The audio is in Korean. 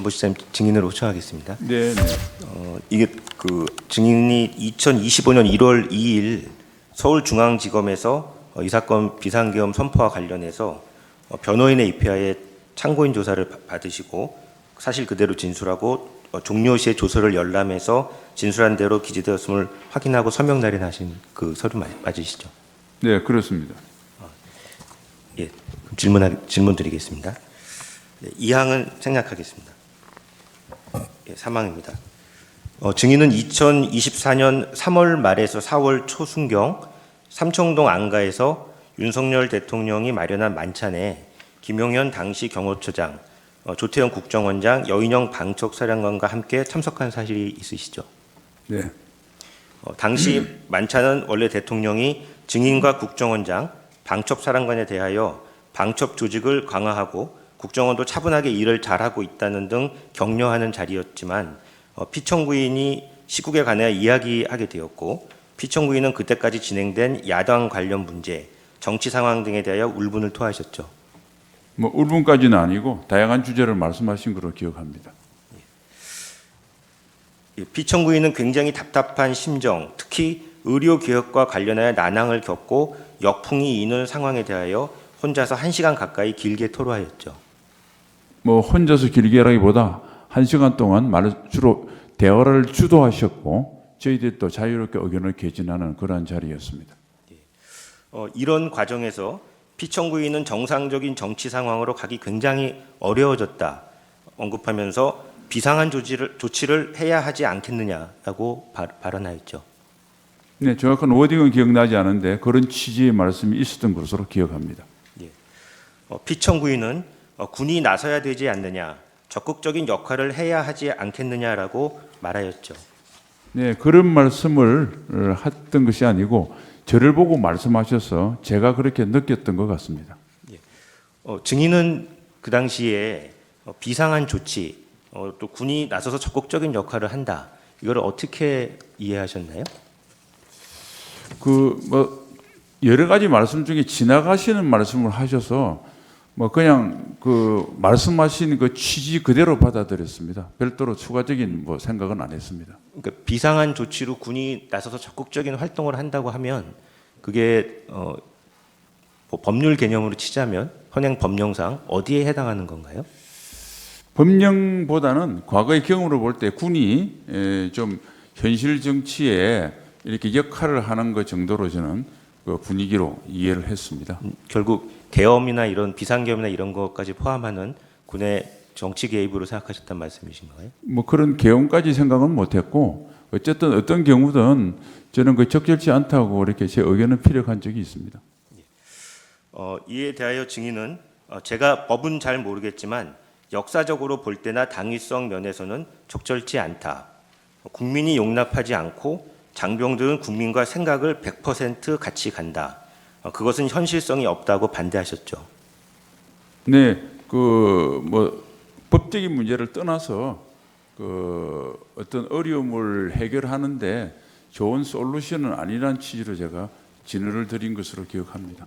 본부시장 증인으로 호청하겠습니다. 네, 네. 어, 이게 그 증인이 2025년 1월 2일 서울중앙지검에서 어, 이 사건 비상계엄 선포와 관련해서 어, 변호인의 입회하에 참고인 조사를 바- 받으시고 사실 그대로 진술하고 어, 종료 시에 조서를 열람해서 진술한 대로 기재되었음을 확인하고 서명 날인하신 그 서류 맞- 맞으시죠? 네, 그렇습니다. 예, 그럼 질문 질문 드리겠습니다. 네, 이 항은 생략하겠습니다. 예, 사망입니다. 어, 증인은 2024년 3월 말에서 4월 초순경 삼청동 안가에서 윤석열 대통령이 마련한 만찬에 김용현 당시 경호처장, 어, 조태영 국정원장, 여인영 방척사령관과 함께 참석한 사실이 있으시죠? 네. 어, 당시 만찬은 원래 대통령이 증인과 국정원장, 방첩사령관에 대하여 방첩 조직을 강화하고 국정원도 차분하게 일을 잘하고 있다는 등 격려하는 자리였지만 어, 피청구인이 시국에 관하여 이야기하게 되었고 피청구인은 그때까지 진행된 야당 관련 문제, 정치 상황 등에 대하여 울분을 토하셨죠. 뭐 울분까지는 아니고 다양한 주제를 말씀하신 걸로 기억합니다. 이 피청구인은 굉장히 답답한 심정, 특히 의료 개혁과 관련하여 난항을 겪고 역풍이 이는 상황에 대하여 혼자서 한 시간 가까이 길게 토로하였죠. 뭐 혼자서 길게라기보다 한 시간 동안 말 주로 대화를 주도하셨고 저희들이 또 자유롭게 의견을 개진하는 그러한 자리였습니다. 어, 이런 과정에서 피청구인은 정상적인 정치 상황으로 가기 굉장히 어려워졌다 언급하면서 비상한 조치를, 조치를 해야 하지 않겠느냐라고 바, 발언하였죠. 네, 정확한 워딩은 기억나지 않은데 그런 취지의 말씀이 있었던 것으로 기억합니다. 어, 피청구인은 어, 군이 나서야 되지 않느냐, 적극적인 역할을 해야 하지 않겠느냐라고 말하였죠. 네, 그런 말씀을 어, 했던 것이 아니고 저를 보고 말씀하셔서 제가 그렇게 느꼈던 것 같습니다. 어, 증인은 그 당시에 어, 비상한 조치, 어, 또 군이 나서서 적극적인 역할을 한다. 이걸 어떻게 이해하셨나요? 그 뭐 여러 가지 말씀 중에 지나가시는 말씀을 하셔서 뭐 그냥 그 말씀하신 그 취지 그대로 받아들였습니다. 별도로 추가적인 뭐 생각은 안 했습니다. 그러니까 비상한 조치로 군이 나서서 적극적인 활동을 한다고 하면 그게 어, 뭐 법률 개념으로 치자면 현행 법령상 어디에 해당하는 건가요? 법령보다는 과거의 경험으로 볼 때 군이 에, 좀 현실 정치에 이렇게 역할을 하는 것 정도로 저는 그 분위기로 이해를 했습니다. 음, 결국 계엄이나 이런 비상계엄이나 이런 것까지 포함하는 군의 정치 개입으로 생각하셨단 말씀이신가요? 뭐 그런 개헌까지 생각은 못했고 어쨌든 어떤 경우든 저는 그 적절치 않다고 이렇게 제 의견을 피력한 적이 있습니다. 어, 이에 대하여 증인은 어, 제가 법은 잘 모르겠지만 역사적으로 볼 때나 당위성 면에서는 적절치 않다. 어, 국민이 용납하지 않고 장병들은 국민과 생각을 100% 같이 간다. 어, 그것은 현실성이 없다고 반대하셨죠. 네, 그 뭐 법적인 문제를 떠나서 그 어떤 어려움을 해결하는데 좋은 솔루션은 아니란 취지로 제가 진언을 드린 것으로 기억합니다.